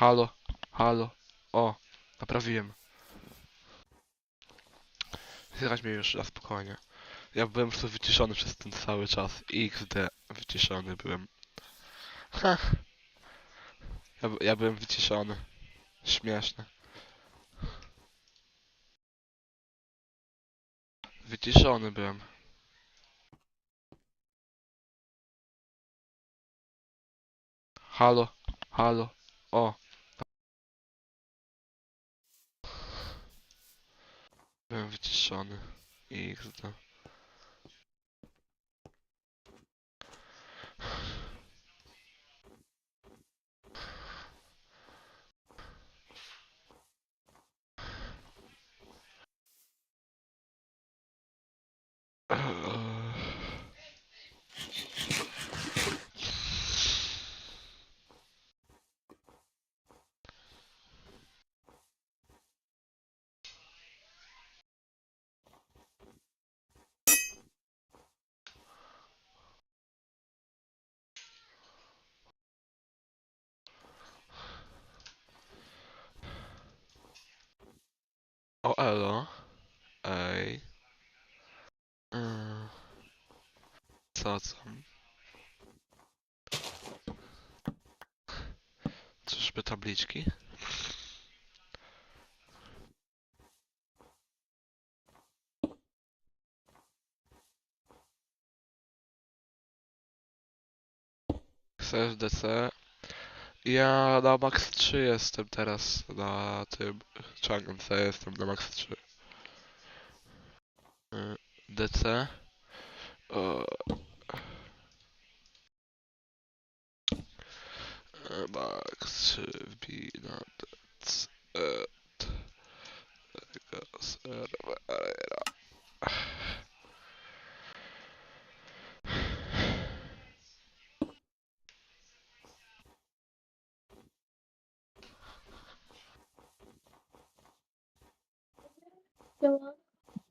Halo, halo. O, naprawiłem. Słychać mnie już na spokojnie. Ja byłem po wyciszony przez ten cały czas. XD, wyciszony byłem. Ja, ja byłem wyciszony. Śmieszne. Wyciszony byłem. Halo, Halo. O. wyciszony. I XD. O, tabliczki? CSDC. Ja na max 3 jestem teraz na tym Chang'em C jestem na max 3. Y, DC. O. Y, Max 3 wbij na DC. y, tego serwera.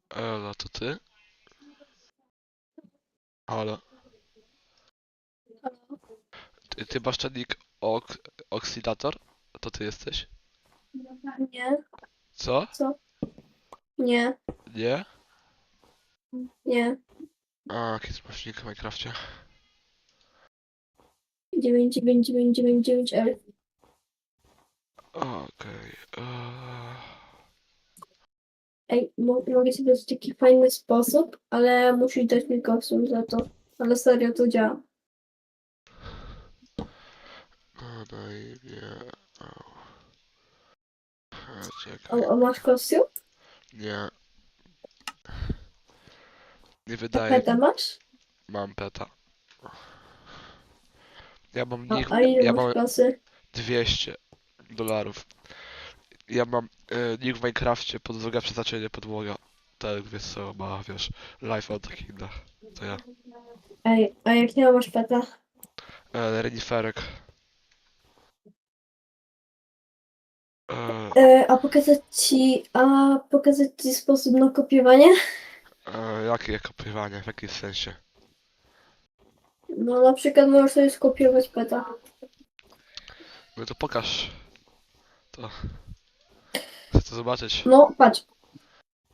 Ela, to ty? Halo. Ty, ty masz czynnik ok oksydator? To ty jesteś? Nie, Co? nie, Nie? nie. A, jaki nick w Minecrafcie? 99999L. Okej. eee, Ej, mo- mogę ci dać taki fajny sposób, ale musisz dać mi kostum za to. Ale serio, to działa. No daj mnie. o. A, A, Czekaj. a masz kostium? Nie. Nie A wydaje. peta masz? Mam peta. Ja mam A, a ile Ja masz mam kasy? 200 dolarów. Ja mam e, nick w Minecrafcie, podłoga przeznaczenie podłoga. Tak, wiesz co, ma, wiesz, life on takich dach. To ja. Ej, a jak nie masz peta? E, reniferek. E, E, a pokazać ci, a pokazać ci sposób na kopiowanie? e, jakie kopiowanie, w jakim sensie? No na przykład możesz sobie skopiować peta. No to pokaż. To. Chcę to zobaczyć. No, patrz.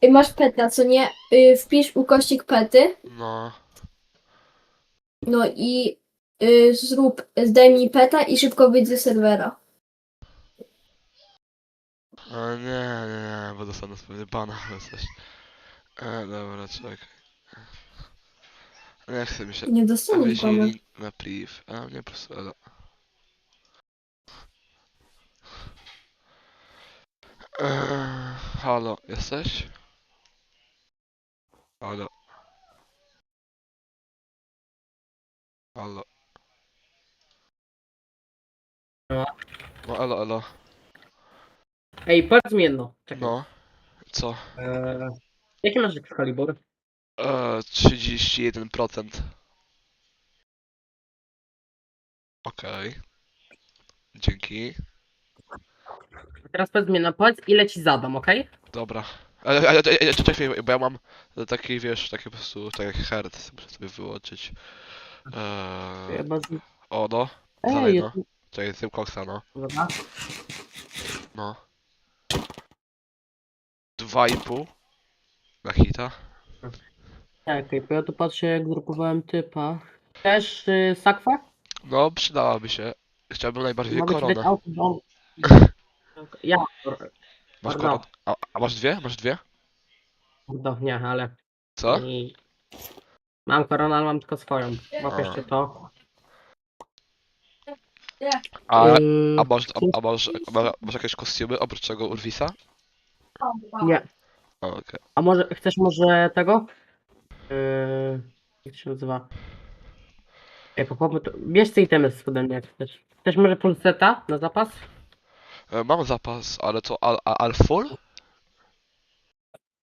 Ej, masz peta, co nie? Y, wpisz ukośnik pety. No. No i y, zrób, zdejmij peta i szybko wyjdź ze serwera. A nie, nie, nie, bo dostanę sobie bana albo coś. E, dobra, czekaj. Nie chce mi się. Nie wyślij pana. link na priv. A nie, po prostu elo. Eee, halo, jesteś? Halo. Halo. No elo, elo. Ej, powiedz mi jedno. Czekaj. No. Co? Eee, jaki masz Excalibur? Eee, 31%. Okej. Dzięki. Teraz powiedz mi, no powiedz ile ci zadam, okej? Dobra. Ale, ale, ale, ale czekaj, bo ja mam taki, wiesz, taki po prostu, tak jak herd, muszę sobie wyłączyć. Eee, Chyba z... o, no. Ej, Dalej, jest... no. Czekaj, z tym koksa, no. Dobra. No. Dwa i pół. Na hita. Czekaj, bo ja tu patrzę jak grupowałem typa. Też y, sakwę? No, przydałaby się. Chciałbym najbardziej Mogę ci dać koronę. auto. Ja, Masz koronę. A, a masz dwie? Masz dwie? no nie, ale... Co? I... Mam koronę, ale mam tylko swoją. Łap jeszcze to. A, Yy, a, masz, a, a masz, a masz, masz jakieś kostiumy oprócz tego Urwisa? Nie. Okej. A może chcesz może tego? Yy, jak to się nazywa? Ej, pochopmy to. Bierz te itemy z ode mnie jak chcesz. Chcesz może full seta na zapas? E, Mam zapas, ale to al, al, al full?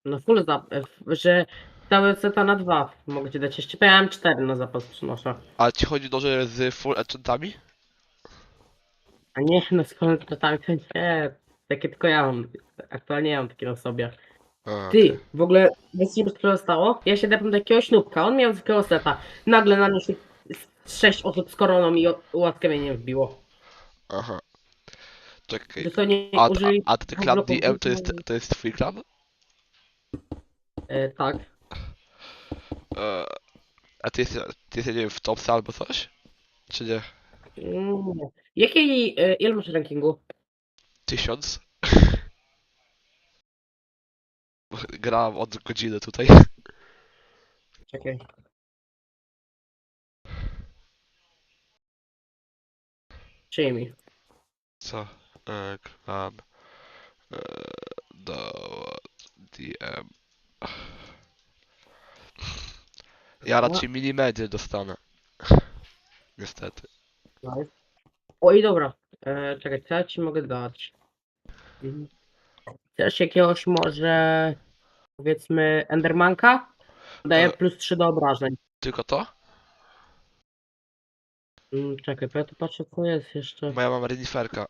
No full zapas, że cały seta na dwa mogę ci dać jeszcze. Ja mam cztery na zapas przynoszę. A ci chodzi dobrze z full enchantami? A nie, no to tam to nie. Takie tylko ja mam. Aktualnie ja mam takie na sobie. A, Ty, w ogóle, wiesz co się stało? Ja się depłem do jakiegoś nubka, on miał takiego seta. Nagle na mnie się z- sześć osób z koroną i o- ułatwienie wbiło. Aha. Czekaj. Dosłownie A, a, użyli... a ty Club DM to jest, to jest twój klub? E, tak. E, a ty jesteś, ty jesteś, nie wiem, w topce albo coś? Czy nie? Mm. Jakiej, e, ile masz rankingu? Tysiąc? Grałem od godziny tutaj. Czekaj. Przyjmij. Co? Club. E, do DM. Ja raczej mini-medy dostanę. Niestety. O i dobra. E, czekaj, co ja ci mogę dać? Chcesz jakiegoś może powiedzmy Endermanka? Daje E. plus 3 do obrażeń. Tylko to? Mm, czekaj, bo ja tu patrzę co jest jeszcze. Bo ja mam reniferka.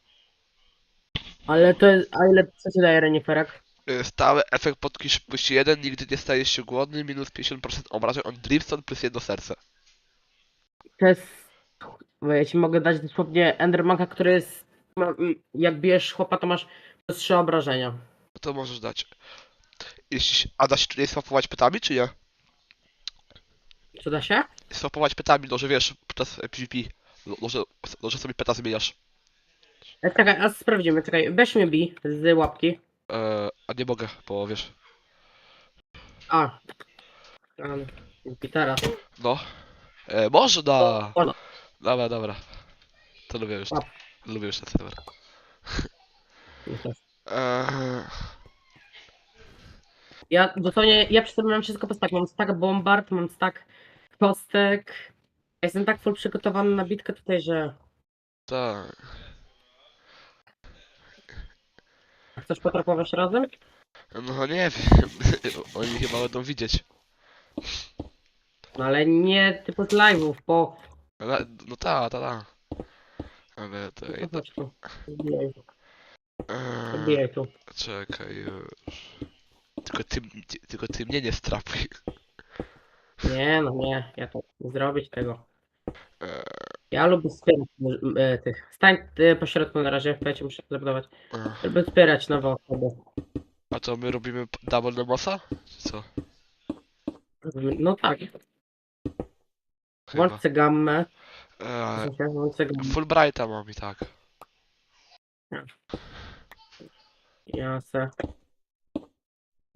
Ale to jest. A ile co ci daje reniferek? Y, Stały efekt podki szybkości 1, nigdy nie stajesz się głodny, minus 50% obrażeń on Dripstone plus jedno serce. To jest. Bo ja ci mogę dać dosłownie Endermanka, który jest. ma- mm, Jak bijesz chłopa, to masz plus 3 obrażenia. No To możesz dać. Jeśli, a da się tutaj swapować petami, czy nie? Co da się? Swapować petami, no że wiesz, podczas PvP. No, no, że, no, że sobie peta zmieniasz. E, czekaj, a sprawdzimy, czekaj, weź mnie bij z łapki. E, a nie mogę, bo wiesz. A. Um, teraz. No. E, można! Dobra, dobra. To lubię już. Łap. Lubię już ten serwer. Eee, Ja dosłownie, ja przy sobie mam wszystko po stack. Mam stack bombard, mam stack kostek. Ja Jestem tak full przygotowany na bitkę tutaj, że... tak. Chcesz potrapować razem? No nie wiem. Oni chyba będą widzieć. No ale nie typu z live'ów, bo... No ta, ta, ta. Ale to No Eee, tu. czekaj już. Tylko ty, ty, tylko ty mnie nie strapuj. Nie, no nie, ja to nie zrobić tego. Eee, Ja lubię wspierać e, tych. Stań e, po środku na razie, ja cię muszę zabudować. eee. Lubię wspierać nowe osoby. A to my robimy p- double na bossa? Czy co? No tak, Chyba. włączcie gammę. Eee, Włączcie gammę. Fulbrighta mam i tak. Ja se.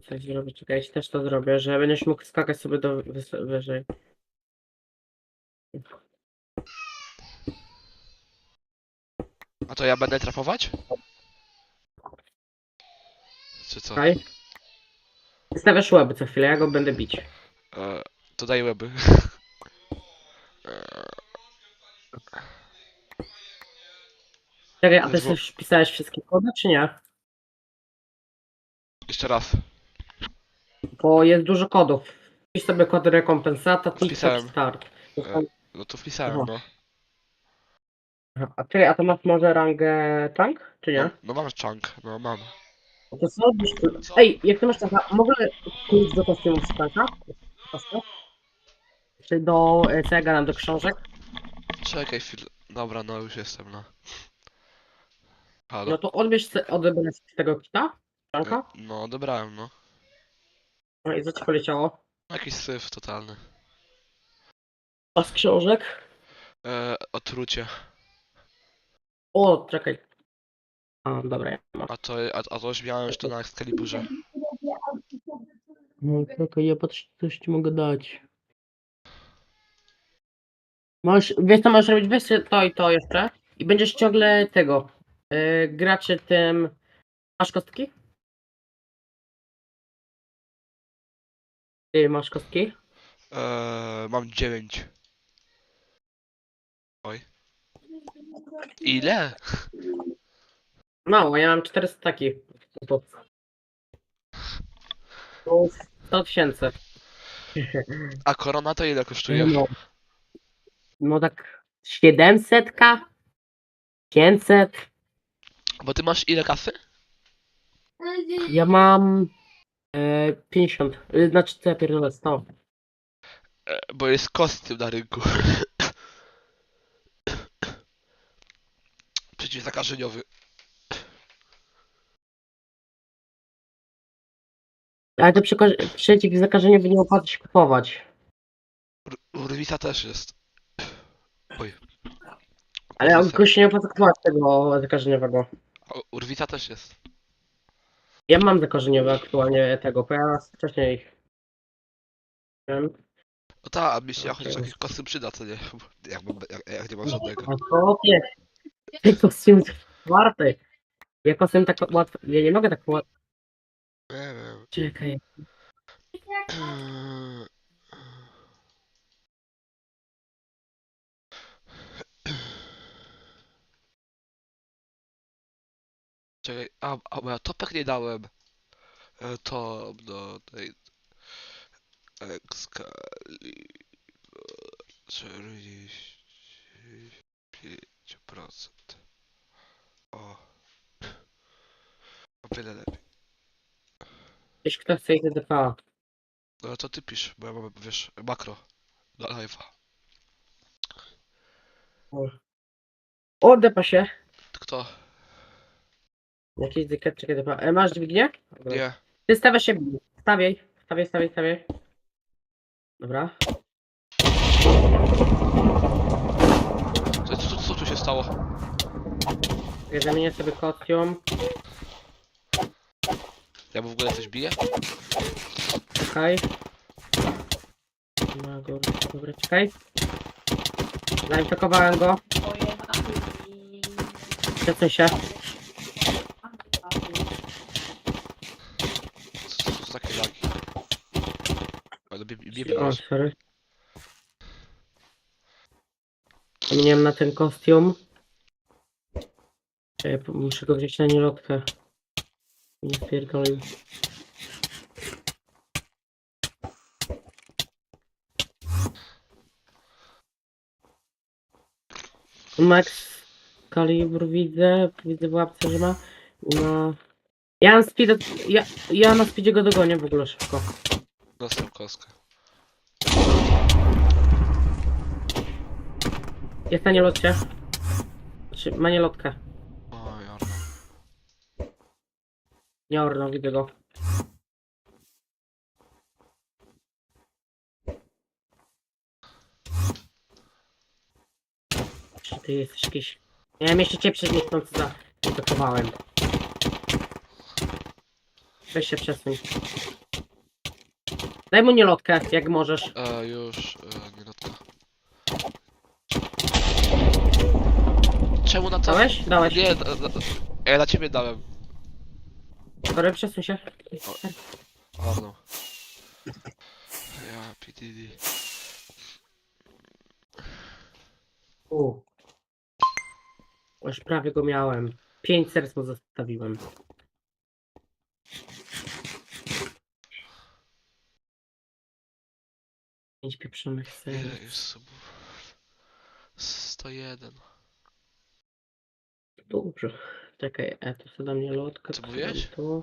Coś zrobię, czekaj, ja też to zrobię, że będziesz mógł skakać sobie do wyżej. A to ja będę trapować? Czy co? Czekaj. Stawiasz łeby co chwilę, ja go będę bić. Eee, to daj łeby. Czekaj, a ty już pisałeś wszystkie kody, czy nie? Jeszcze raz. Bo jest dużo kodów. Pisz sobie kody rekompensata, Wpisałem. TikTok start. E, No to wpisałem, Aha. no. A czekaj, a to masz może rangę tank, czy nie? No, no mam chunk, no mam. No to co robisz? Ej, jak ty masz tanka, mogę pójść do kostiumów? Proszę? Czy do, e, co ja gadam, do książek? Czekaj chwilę. Dobra, no już jestem, no. Halo. No to odbierz se- odebrać z tego kita, tanka. E, No, odebrałem, no. No i co ci poleciało? Jakiś syf totalny. A z książek? E, otrucie. O, czekaj. A, dobra, ja mam. A to, a, a to już miałem jeszcze na Excaliburze. No, czekaj, ja patrzę, coś ci mogę dać. Możesz, wiesz co możesz robić? Sobie to i to jeszcze. i będziesz ciągle tego yy, graczy tym. Masz kostki? Ty masz kostki? Eee, mam 9. Oj. Ile? Mało, ja mam 400 taki. To 100 tysięcy. A korona to ile kosztuje? No, no tak 700, 500. Bo ty masz ile kasy? Ja mam e, 50. y, Znaczy co ja pierdolę 100. E, bo jest kostium na rynku. Przeciwzakażeniowy. Ale to przeko- przeciw zakażeniu nie opłaca się kupować. Urwisa też jest. Oj. Ale tylko się nie opłaca kupować tego zakażeniowego. o, Urwisa też jest. Ja mam zakażeniowe aktualnie tego, bo ja wcześniej. Wiem. No tak, a mi się chociaż jakiś kostium przyda, co nie? Jak, mam- jak, jak nie mam żadnego. A to nie. Ty kostium czwarty. Ja kostium tak łatwo. Ja nie mogę tak łatwo. Nie wiem. Czekaj. Czekaj, a, a bo ja topek nie dałem. E, To do tej Excalibur 45%. O. O wiele lepiej. Jeśli ktoś chce iść do. No to ty pisz, bo ja mam, wiesz, makro na live'a. O, depa się. Kto? Jakiś dyket, czekaj, depa. E, masz dźwignię? Dobra. Nie. Ty stawiasz się. Stawiaj. Stawiaj, stawiaj, stawiaj. Dobra. Co, co, co tu się stało? Ja zamienię sobie kostium. Ja mu w ogóle coś biję? Czekaj. Na górę. Dobra, czekaj. Zainfekowałem go. Przesuń się. Co, co, co za takie lagi? Sorry. Zamieniłem na ten kostium. Czekaj, muszę go wziąć na nielotkę. Nie spierdolił. Max kalibr widzę, widzę w łapce, że ma. Ma... Ja mam speed, ja, ja na speedzie go dogonię w ogóle szybko. Dostał kostkę. Jest na nielotcie. Znaczy, ma nielotkę. O, jarno. Nie orno, widzę go. Czy ty jesteś jakiś... Miałem jeszcze cię przez niechcący zainfekowałem. Weź się przesuń. Daj mu nielotkę, jak możesz. E, już, e, nie lotka. Czemu na to? Dałeś? Dałeś. Nie, da, da, ja na ciebie dałem. Sorry, przesuń się. Arno. Ja, PDD. U. Już prawie go miałem. Pięć serc mu zostawiłem. Pięć pieprzonych Ile serc. już subów? 101. Dobrze. Czekaj, e, to sobie mnie lotkę. Co to mówiłeś? Tu.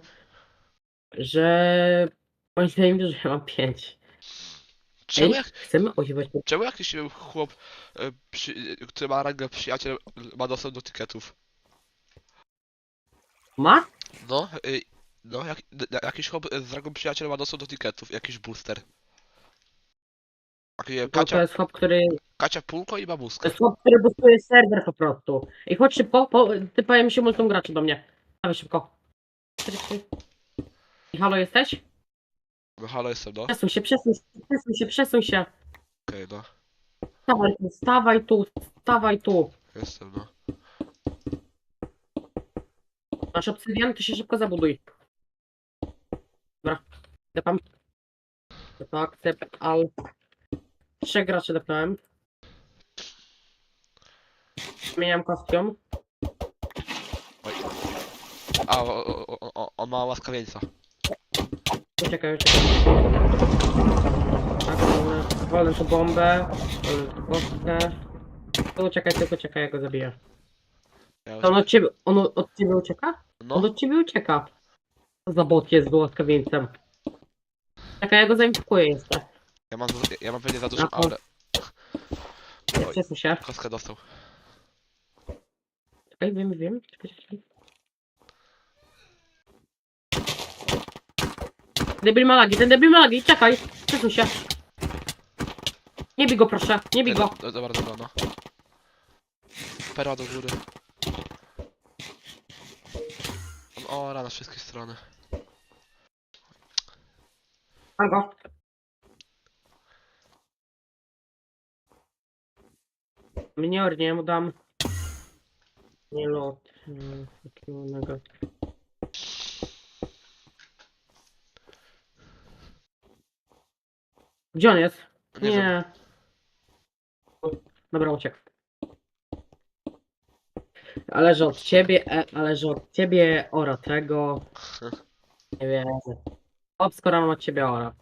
Że... Moim zdaniem, że ja mam pięć. Czemu Ej, jak, chcemy czemu jakiś chłop, e, przy, e, który ma rangę przyjaciel, ma dostęp do tiketów? Ma? No, e, no, jak, jakiś chłop z rangą przyjaciel ma dostęp do tiketów, jakiś booster. Bo to Kacia, jest chłop, który... Kacia Pulko i To babuska. jest chłop, który boostuje serwer po prostu. I chodź szybko, po, typają się multum graczy do mnie. Dawaj szybko. I halo jesteś? No halo jestem, no. Przesuń się, przesuń się, przesuń się, przesuń się. Okej, no. Stawaj tu, stawaj tu, stawaj tu. Jestem, no. Masz obsydian, to się szybko zabuduj. Dobra, depam. To akcept al. Trzech graczy depnąłem. Zmieniam kostium. A, o, o, o, o, on ma łaskawieńca. Uciekaj, uciekaj. Tak, wolę- wolę tu bombę. Wolę tu kostkę. To uciekaj, tylko uciekaj, ja go zabiję. Ja To on od ciebie, on od ciebie ucieka? no, On od ciebie ucieka. Co za bot jest z łaskawieńcem. Czekaj, ja go zainfikuję jeszcze. Ja mam, za- ja mam pewnie za dużą to- aurę. Oj, Przesuń się. kostkę dostał. Czekaj, wiem, wiem. Czekaj, czekaj. Debil ma lagi, ten debil ma lagi, czekaj. Przesuń się. Nie bij go proszę, nie bij Nie, go. do- do- Dobra, dobra, no. Perła do góry. On ora na wszystkie strony. Mam go. Minior, nie mu dam. Nie lot. mm, Takiego. Gdzie on jest? Nie, Nie. wiem. Dobra, uciekł. Ależy od ciebie, e, ależy od ciebie ora tego. Nie wiem. Obskoro mam od ciebie ora.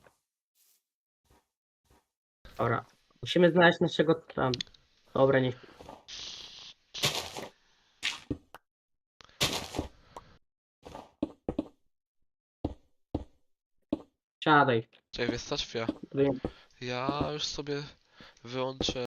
Dobra. Musimy znaleźć naszego tam. Dobra, niech. Siadaj. Czekaj, wiesz co? Budujemy. Ja już sobie wyłączę